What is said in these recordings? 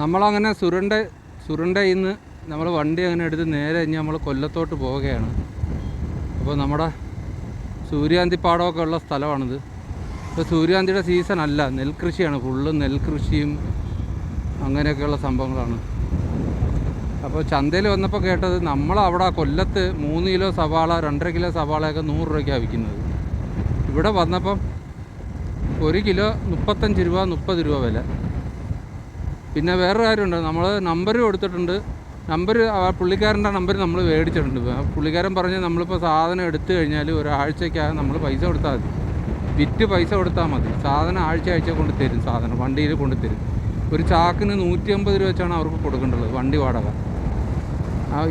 നമ്മളങ്ങനെ സുരണ്ട സുരണ്ടയിൽ നിന്ന് നമ്മൾ വണ്ടി അങ്ങനെ എടുത്ത് നേരെ ഇനി നമ്മൾ കൊല്ലത്തോട്ട് പോവുകയാണ്. അപ്പോൾ നമ്മുടെ സൂര്യാന്തി പാടമൊക്കെ ഉള്ള സ്ഥലമാണിത്. ഇപ്പോൾ സൂര്യാന്തിയുടെ സീസൺ അല്ല നെൽകൃഷിയാണ്. ഫുള്ള് നെൽകൃഷിയും അങ്ങനെയൊക്കെയുള്ള സംഭവങ്ങളാണ്. അപ്പോൾ ചന്തയിൽ വന്നപ്പോൾ കേട്ടത് നമ്മളവിടെ കൊല്ലത്ത് മൂന്ന് കിലോ സവാള രണ്ടര കിലോ സവാളയൊക്കെ നൂറ് രൂപയ്ക്കാണ് വിൽക്കുന്നത്. ഇവിടെ വന്നപ്പം ഒരു കിലോ മുപ്പത്തഞ്ച് രൂപ മുപ്പത് രൂപ വില. പിന്നെ വേറൊരു കാര്യമുണ്ട്. നമ്മൾ നമ്പർ കൊടുത്തിട്ടുണ്ട്. നമ്പർ പുള്ളിക്കാരന്റെ നമ്പർ നമ്മൾ മേടിച്ചിട്ടുണ്ട്. പുള്ളിക്കാരൻ പറഞ്ഞ് നമ്മളിപ്പോൾ സാധനം എടുത്തു കഴിഞ്ഞാൽ ഒരാഴ്ചയ്ക്കകം നമ്മൾ പൈസ കൊടുത്താൽ മതി. വിറ്റ് പൈസ കൊടുത്താൽ മതി. സാധനം ആഴ്ച ആഴ്ച കൊണ്ട് തരും സാധനം വണ്ടിയിൽ കൊണ്ട് തരും. ഒരു ചാക്കിന് നൂറ്റി അമ്പത് രൂപ വെച്ചാണ് അവർക്ക് കൊടുക്കേണ്ടത് വണ്ടി വാടക.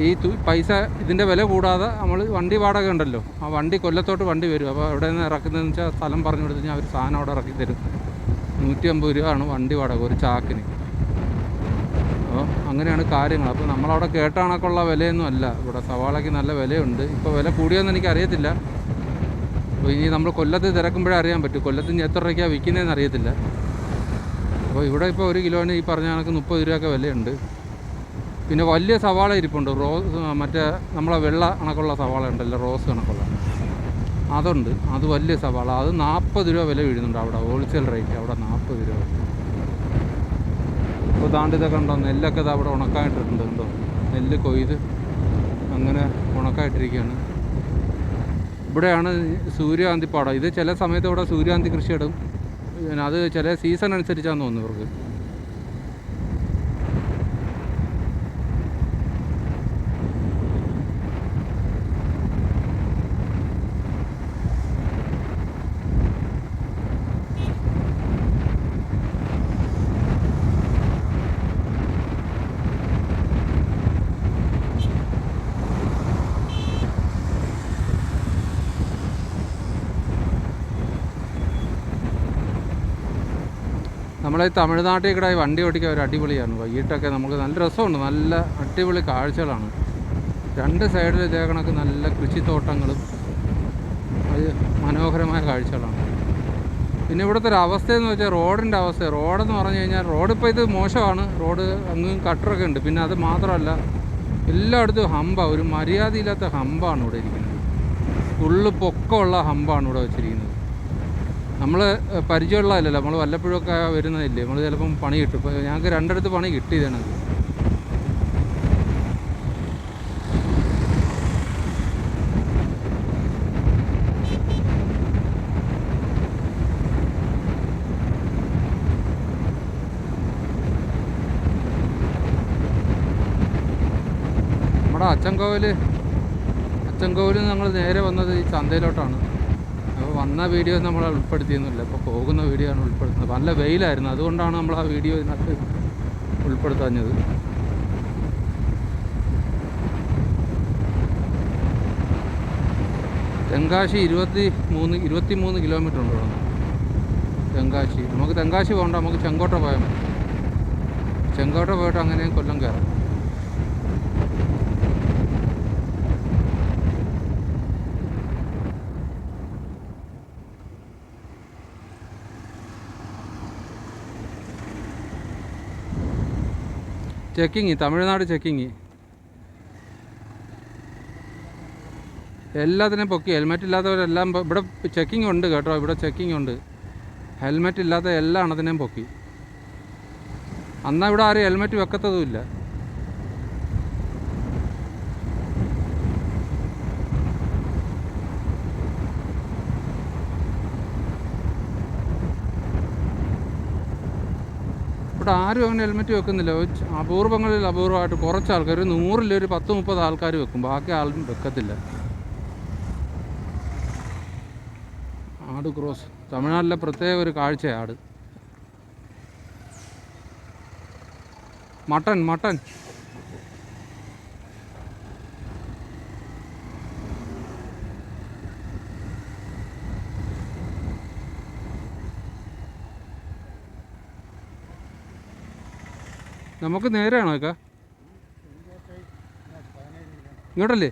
ഈ പൈസ ഇതിന്റെ വില കൂടാതെ നമ്മൾ വണ്ടി വാടക ഉണ്ടല്ലോ. ആ വണ്ടി കൊല്ലത്തോട്ട് വണ്ടി വരും. അപ്പോൾ എവിടെ നിന്ന് ഇറക്കുന്നതെന്ന് വെച്ചാൽ സ്ഥലം പറഞ്ഞു കൊടുത്തു കഴിഞ്ഞാൽ അവർ സാധനം അവിടെ ഇറക്കി തരും. നൂറ്റി അമ്പത് രൂപയാണ് വണ്ടി വാടക ഒരു ചാക്കിന്. അപ്പോൾ അങ്ങനെയാണ് കാര്യങ്ങൾ. അപ്പോൾ നമ്മളവിടെ കേട്ട കണക്കുള്ള വിലയൊന്നും അല്ല. ഇവിടെ സവാളയ്ക്ക് നല്ല വിലയുണ്ട്. ഇപ്പോൾ വില കൂടിയെന്ന് എനിക്ക് അറിയത്തില്ല അപ്പോൾ ഇനി നമ്മൾ കൊല്ലത്ത് തിരക്കുമ്പോഴേ അറിയാൻ പറ്റും. കൊല്ലത്ത് ഇനി എത്ര രൂപയ്ക്കാണ് വിൽക്കുന്നതെന്ന് അറിയത്തില്ല. അപ്പോൾ ഇവിടെ ഇപ്പോൾ ഒരു കിലോന് ഈ പറഞ്ഞ കണക്ക് മുപ്പത് രൂപയൊക്കെ വിലയുണ്ട്. പിന്നെ വലിയ സവാള ഇരിപ്പുണ്ട്. റോസ് മറ്റേ നമ്മളെ വെള്ള കണക്കുള്ള സവാള ഉണ്ടല്ലോ റോസ് കണക്കുള്ള. അതുണ്ട്. അത് വലിയ സവാള. അത് നാൽപ്പത് രൂപ വില വീഴുന്നുണ്ട് അവിടെ ഹോൾസെയിൽ റേറ്റ്. അവിടെ നാൽപ്പത് രൂപ. ഇപ്പോൾ താണ്ട് ഇതൊക്കെ ഉണ്ടോ നെല്ലൊക്കെ ഇത് അവിടെ ഉണക്കായിട്ടിട്ടുണ്ട് ഉണ്ടോ നെല്ല് കൊയ്ത് അങ്ങനെ ഉണക്കായിട്ടിരിക്കുകയാണ്. ഇവിടെയാണ് സൂര്യകാന്തി പാടം. ഇത് ചില സമയത്ത് ഇവിടെ സൂര്യകാന്തി കൃഷി ഇടും അത് ചില സീസൺ അനുസരിച്ചാണെന്ന് തോന്നുന്നു ഇവർക്ക്. നമ്മളെ തമിഴ്നാട്ടിൽ കൂടെ വണ്ടി ഓടിക്കാൻ ഒരു അടിപൊളിയാണ് വൈകിട്ടൊക്കെ നമുക്ക് നല്ല രസമുണ്ട്. നല്ല അടിപൊളി കാഴ്ചകളാണ്. രണ്ട് സൈഡിൽ ഇതേ നല്ല കൃഷിത്തോട്ടങ്ങളും അത് മനോഹരമായ കാഴ്ചകളാണ്. പിന്നെ ഇവിടുത്തെ ഒരു അവസ്ഥയെന്ന് വെച്ചാൽ റോഡിന്റെ അവസ്ഥ. റോഡെന്ന് പറഞ്ഞു കഴിഞ്ഞാൽ റോഡ് ഇപ്പോൾ ഇത് മോശമാണ്. റോഡ് അങ്ങും കട്ടറൊക്കെ ഉണ്ട്. പിന്നെ അത് മാത്രമല്ല എല്ലായിടത്തും ഹമ്പ. ഒരു മര്യാദയില്ലാത്ത ഹമ്പാണ് ഇവിടെ ഇരിക്കുന്നത്. ഫുള്ള് പൊക്കമുള്ള ഹമ്പാണ് ഇവിടെ വെച്ചിരിക്കുന്നത്. നമ്മൾ പരിചയമുള്ളതല്ലല്ലോ. നമ്മൾ വല്ലപ്പോഴൊക്കെ വരുന്നതല്ലേ? നമ്മൾ ചിലപ്പം പണി കിട്ടും. ഇപ്പോൾ ഞങ്ങൾക്ക് രണ്ടിടത്ത് പണി കിട്ടിയതാണ്. നമ്മുടെ അച്ചൻകോവിൽ അച്ചൻകോവിൽ ഞങ്ങൾ നേരെ വന്നത് ഈ ചന്തയിലോട്ടാണ്. വന്ന വീഡിയോ നമ്മൾ ഉൾപ്പെടുത്തിയൊന്നുമില്ല. ഇപ്പോൾ പോകുന്ന വീഡിയോ ആണ് ഉൾപ്പെടുത്തുന്നത്. നല്ല വെയിലായിരുന്നു. അതുകൊണ്ടാണ് നമ്മൾ ആ വീഡിയോ ഇതിനകത്ത് ഉൾപ്പെടുത്താഞ്ഞത്. തെങ്കാശി ഇരുപത്തി മൂന്ന് ഇരുപത്തി മൂന്ന് കിലോമീറ്റർ ഉണ്ട് ഇവിടെ. തെങ്കാശി. നമുക്ക് തെങ്കാശി പോകണ്ട. നമുക്ക് ചെങ്കോട്ട പോയാൽ മതി. ചെങ്കോട്ട പോയിട്ട് അങ്ങനെ കൊല്ലം കയറാം. ചെക്കിങ് തമിഴ്നാട് ചെക്കിങ് എല്ലാത്തിനും പൊക്കി ഹെൽമെറ്റ് ഇല്ലാത്തവരെല്ലാം ഇവിടെ ചെക്കിങ് ഉണ്ട് കേട്ടോ ഇവിടെ ചെക്കിങ് ഉണ്ട്. ഹെൽമെറ്റ് ഇല്ലാത്ത എല്ലാ എണ്ണത്തിനെയും പൊക്കി. അന്നാ ഇവിടെ ആരും ഹെൽമെറ്റ് വെക്കത്തതുമില്ല. ഇവിടെ ആരും അങ്ങനെ ഹെൽമെറ്റ് വെക്കുന്നില്ല. അപൂർവങ്ങളിൽ അപൂർവമായിട്ട് കുറച്ച് ആൾക്കാർ ഒരു ഒരു പത്ത് മുപ്പത് ആൾക്കാർ വെക്കും. ബാക്കി ആളും വെക്കത്തില്ല. ആട് ക്രോസ്. തമിഴ്നാട്ടിലെ പ്രത്യേക ഒരു കാഴ്ചയാണ് ആട്. Mutton mutton. നമുക്ക് നേരെയാണോ അക്ക ഇങ്ങോട്ടല്ലേ?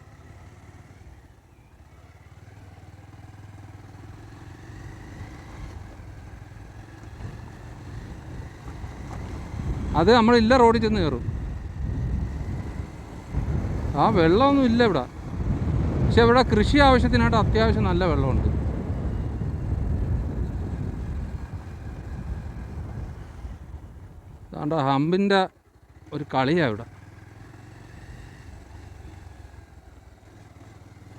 അത് നമ്മളില്ല റോഡിൽ ചെന്ന് കയറും ആ വെള്ളമൊന്നും ഇല്ല ഇവിടെ. പക്ഷെ ഇവിടെ കൃഷി ആവശ്യത്തിനായിട്ട് അത്യാവശ്യം നല്ല വെള്ളമുണ്ട്. ഹമ്പിന്റെ ഒരു കളിയാണ് ഇവിടെ.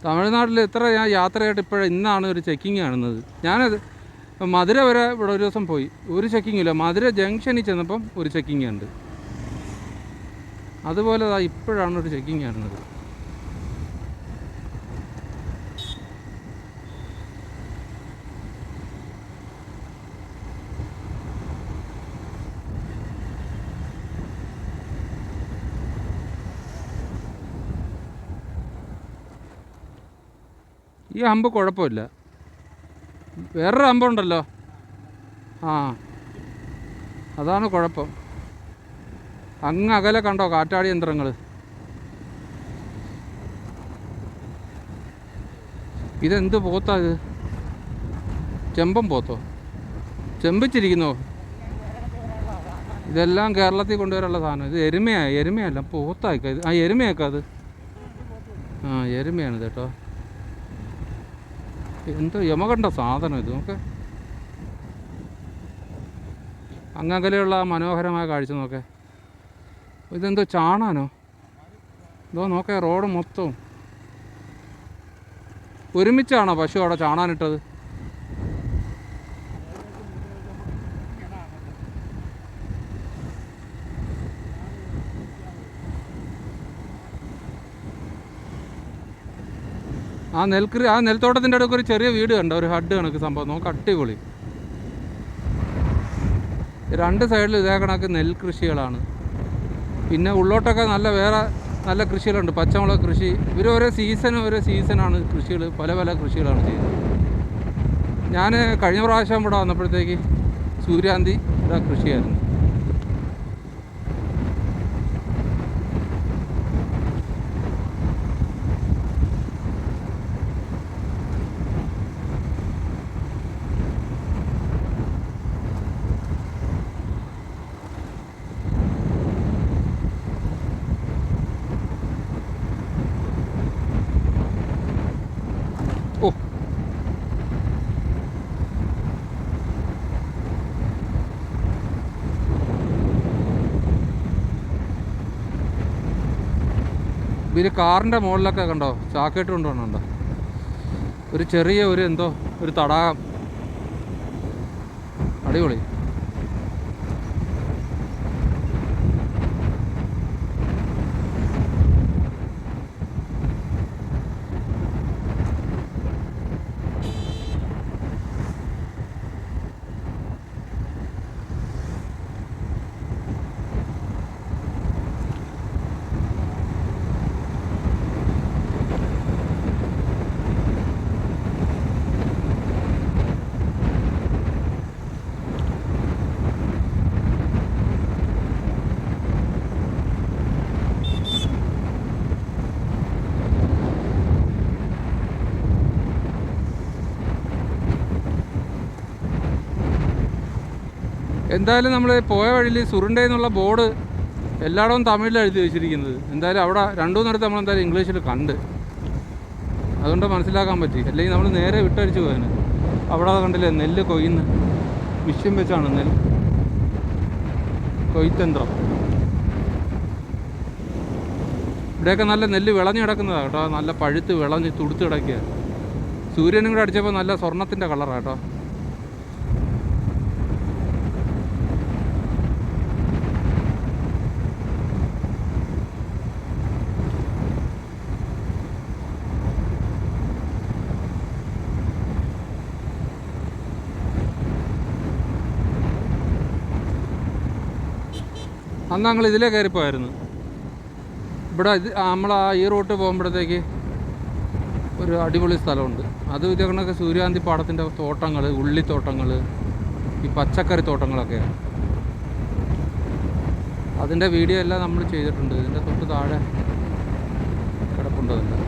തമിഴ്നാട്ടിൽ ഇത്ര ഞാൻ യാത്രയായിട്ട് ഇപ്പോഴും ഇന്നാണ് ഒരു ചെക്കിങ് കാണുന്നത്. ഞാനത് മധുര വരെ ഇവിടെ ഒരു ദിവസം പോയി. ഒരു ചെക്കിങ്ങും ഇല്ല. മധുര ജംഗ്ഷനിൽ ചെന്നപ്പം ഒരു ചെക്കിങ് ഉണ്ട്. അതുപോലെ ഇപ്പോഴാണ് ഒരു ചെക്കിങ് കാണുന്നത്. ഈ ഹമ്പ് കുഴപ്പമില്ല. വേറൊരു ഹമ്പുണ്ടല്ലോ ആ. അതാണ് കുഴപ്പം. അങ്ങ് അകലെ കണ്ടോ കാറ്റാടി യന്ത്രങ്ങൾ ഇതെന്ത് പോത്താ ഇത്? ചെമ്പം പോത്തോ? ചെമ്പിച്ചിരിക്കുന്നോ? ഇതെല്ലാം കേരളത്തിൽ കൊണ്ടുവരാനുള്ള സാധനം. ഇത് എരുമയാ എരുമയല്ല പോത്തായിക്കാ ഇത്. ആ എരുമയാക്കാ അത്. ആ എരുമയാണ് കേട്ടോ. എന്തോ യമകണ്ട സാധനം ഇത്? നോക്ക്. അങ്ങകലെയുള്ള മനോഹരമായ കാഴ്ച നോക്കേ. ഇതെന്തോ ചാണാനോ? ഇതോ നോക്കേ റോഡ് മൊത്തവും. ഒരുമിച്ചാണോ പശു അവിടെ ചാണാനിട്ടത്? ആ നെൽക്കൃ ആ നെൽത്തോട്ടത്തിന്റെ അടുത്ത് ഒരു ചെറിയ വീട് കണ്ട? ഒരു ഹഡ് കണക്ക് സംഭവം. നോക്ക് അടിപൊളി. രണ്ട് സൈഡിൽ ഇതേ കണക്ക് നെൽകൃഷികളാണ്. പിന്നെ ഉള്ളോട്ടൊക്കെ നല്ല വേറെ നല്ല കൃഷികളുണ്ട്. പച്ചമുളക് കൃഷി. ഇവർ ഓരോ സീസൺ ഓരോ സീസണാണ് കൃഷികൾ. പല പല കൃഷികളാണ് ചെയ്യുന്നത്. ഞാൻ കഴിഞ്ഞ പ്രാവശ്യം ഇവിടെ വന്നപ്പോഴത്തേക്ക് സൂര്യാന്തി ഇതാ കൃഷിയായിരുന്നു. ഇവർ കാറിന്റെ മുകളിലൊക്കെ കണ്ടോ? ചാക്കേട്ട് കൊണ്ടുപോകണുണ്ടോ ഒരു ചെറിയ ഒരു എന്തോ ഒരു തടാകം. അടിപൊളി. എന്തായാലും നമ്മൾ പോയ വഴിയിൽ സുറുണ്ട എന്നുള്ള ബോർഡ് എല്ലായിടവും തമിഴിൽ എഴുതി വെച്ചിരിക്കുന്നത്. എന്തായാലും അവിടെ രണ്ടു മൂന്നിടത്ത് നമ്മൾ എന്തായാലും ഇംഗ്ലീഷിൽ കണ്ട്. അതുകൊണ്ട് മനസ്സിലാക്കാൻ പറ്റി. അല്ലെങ്കിൽ നമ്മൾ നേരെ വിട്ടടിച്ച് പോയതിന് അവിടെ കണ്ടില്ലേ നെല്ല് കൊയ്യുന്ന മിഷ്യൻ വെച്ചാണ് നെല്ല്. കൊയ്ത്തന്ത്രം. ഇവിടെയൊക്കെ നല്ല നെല്ല് വിളഞ്ഞു കിടക്കുന്നതാണ് കേട്ടോ. നല്ല പഴുത്ത് വിളഞ്ഞ് തുടുത്ത് കിടക്കുക സൂര്യനും കൂടെ അടിച്ചപ്പോൾ നല്ല സ്വർണത്തിന്റെ കളറാണ് കേട്ടോ. അന്ന് ഞങ്ങൾ ഇതിലേ കയറിപ്പോയായിരുന്നു. ഇവിടെ ഇത് നമ്മൾ ആ ഈ റൂട്ട് പോകുമ്പോഴത്തേക്ക് ഒരു അടിപൊളി സ്ഥലമുണ്ട്. അത് ഇതൊക്കെ സൂര്യകാന്തി പാടത്തിന്റെ തോട്ടങ്ങൾ ഉള്ളിത്തോട്ടങ്ങൾ ഈ പച്ചക്കറി തോട്ടങ്ങളൊക്കെയാണ് അതിന്റെ വീഡിയോ എല്ലാം നമ്മൾ ചെയ്തിട്ടുണ്ട്. ഇതിന്റെ തൊട്ട് താഴെ കിടപ്പുണ്ട് അതിന്റെ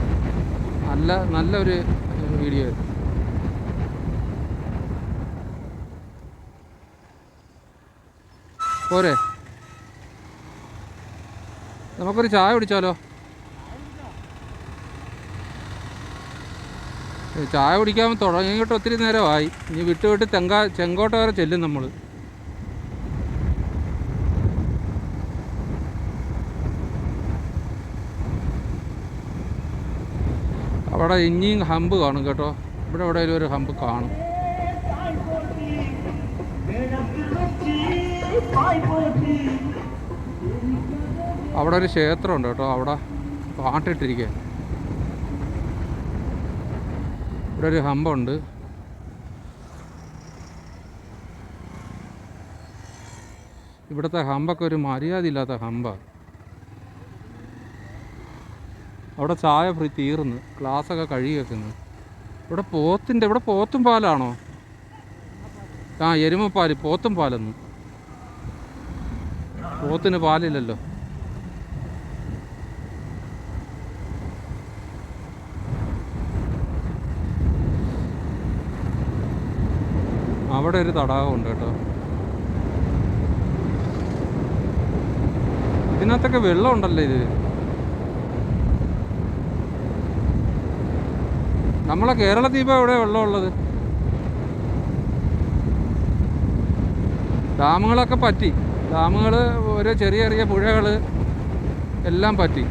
നല്ല നല്ലൊരു വീഡിയോ ആയിരുന്നു. പോരെ? നമുക്കൊരു ചായ കുടിച്ചാലോ? ചായ കുടിക്കാൻ തുടങ്ങിയിട്ട് ഒത്തിരി നേരമായി. ഇനി വിട്ട് വിട്ട് തെങ്ക ചെങ്കോട്ട വരെ ചെല്ലും നമ്മൾ അവിടെ ഇനിയും ഹമ്പ് കാണും കേട്ടോ. ഇവിടെ എവിടെയെങ്കിലും ഒരു ഹമ്പ് കാണും. അവിടെ ഒരു ക്ഷേത്രമുണ്ട് കേട്ടോ അവിടെ പാട്ടിട്ടിരിക്കുക ഇവിടെ ഒരു ഹമ്പുണ്ട്. ഇവിടുത്തെ ഹമ്പൊക്കെ ഒരു മര്യാദയില്ലാത്ത ഹമ്പാണ് അവിടെ ചായ ഫ്രീ തീർന്ന് ഗ്ലാസ്സൊക്കെ കഴുകി വെക്കുന്നു. ഇവിടെ പോത്തിന്റെ ഇവിടെ പോത്തും പാലാണോ? ആ എരുമപ്പാൽ പോത്തും പാലെന്ന്. പോത്തിന് പാലില്ലല്ലോ. അവിടെ ഒരു തടാകമുണ്ട് കേട്ടോ. ഇതിനകത്തൊക്കെ വെള്ളം ഉണ്ടല്ലോ ഇത്. നമ്മളെ കേരള ഇപ്പോൾ എവിടെ വെള്ളമുള്ളത് ഡാമുകളൊക്കെ പറ്റി. ഡാമുകൾ ഓരോ ചെറിയ ചെറിയ പുഴകൾ എല്ലാം പറ്റി.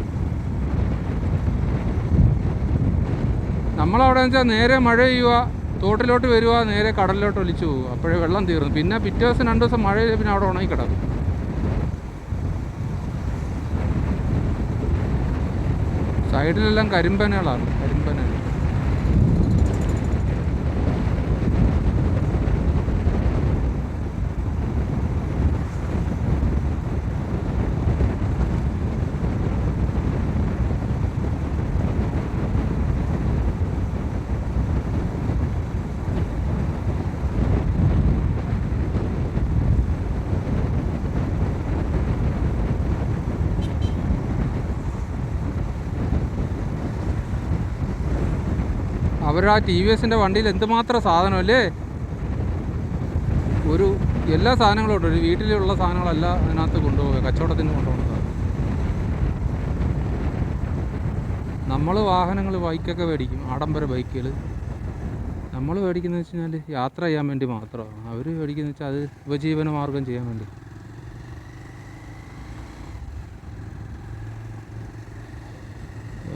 നമ്മളവിടെ വെച്ചാൽ നേരെ മഴ പെയ്യുക തോട്ടിലോട്ട് വരിക നേരെ കടലിലോട്ട് ഒലിച്ചു പോകും അപ്പോഴേ വെള്ളം തീർന്നു. പിന്നെ പിറ്റേ ദിവസം രണ്ട് ദിവസം മഴ പിന്നെ അവിടെ ഉണങ്ങി കിടക്കും. സൈഡിലെല്ലാം കരിമ്പനകളാണ്. അവർ ടി വി എസിന്റെ വണ്ടിയിൽ എന്തുമാത്രം സാധനമല്ലേ? ഒരു എല്ലാ സാധനങ്ങളും ഉണ്ട്. ഒരു വീട്ടിലുള്ള സാധനങ്ങളല്ല അതിനകത്ത് കൊണ്ടുപോകുക കച്ചവടത്തിന് കൊണ്ടുപോകുന്നത് നമ്മൾ വാഹനങ്ങൾ ബൈക്കൊക്കെ മേടിക്കും. ആഡംബര ബൈക്കുകൾ നമ്മൾ മേടിക്കുന്നത് വെച്ച് കഴിഞ്ഞാൽ യാത്ര ചെയ്യാൻ വേണ്ടി മാത്രമാണ്. അവർ മേടിക്കുന്നത് വെച്ചാൽ അത് ഉപജീവന മാർഗം ചെയ്യാൻ വേണ്ടി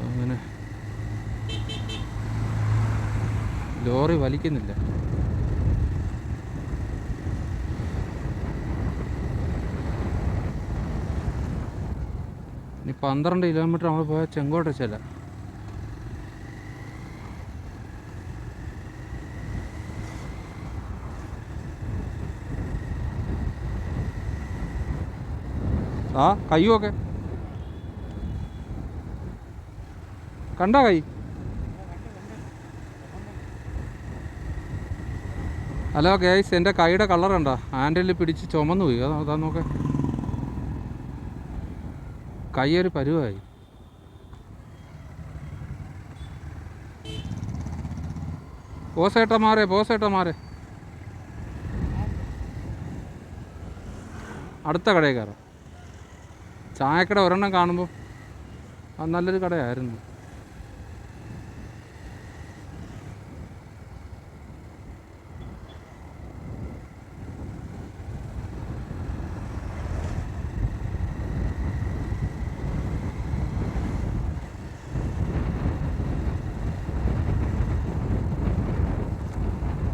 അങ്ങനെ ലോറി വലിക്കുന്നില്ല. ഇനി പന്ത്രണ്ട് കിലോമീറ്റർ നമ്മൾ പോയാൽ ചെങ്കോട്ട ചില. ആ കയ്യുമൊക്കെ കണ്ട കൈ? ഹലോ ഗേയ്സ് എന്റെ കൈയുടെ കളർ ഉണ്ടോ ഹാൻഡിൽ പിടിച്ച് ചുമന്നു പോയി. അതാ അതാ നോക്കേ. കൈയൊരു പരുവായി. പോസേട്ടമാരെ പോസേട്ടമാരെ അടുത്ത കടയിൽ കയറാം. ചായക്കട ഒരെണ്ണം കാണുമ്പോൾ അത് നല്ലൊരു കടയായിരുന്നു.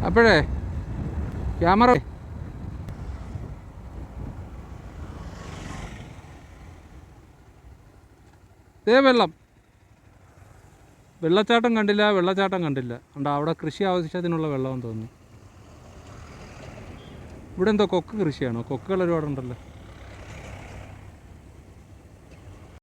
അപ്പോഴേ ക്യാമറ ദേ വെള്ളം. വെള്ളച്ചാട്ടം കണ്ടില്ല വെള്ളച്ചാട്ടം കണ്ടില്ല. ഉണ്ട് അവിടെ കൃഷി ആവശ്യത്തിനുള്ള വെള്ളമെന്ന് തോന്നുന്നു. ഇവിടെ എന്തോ കൊക്ക് കൃഷിയാണോ? കൊക്കുകൾ ഒരുപാടുണ്ടല്ലോ.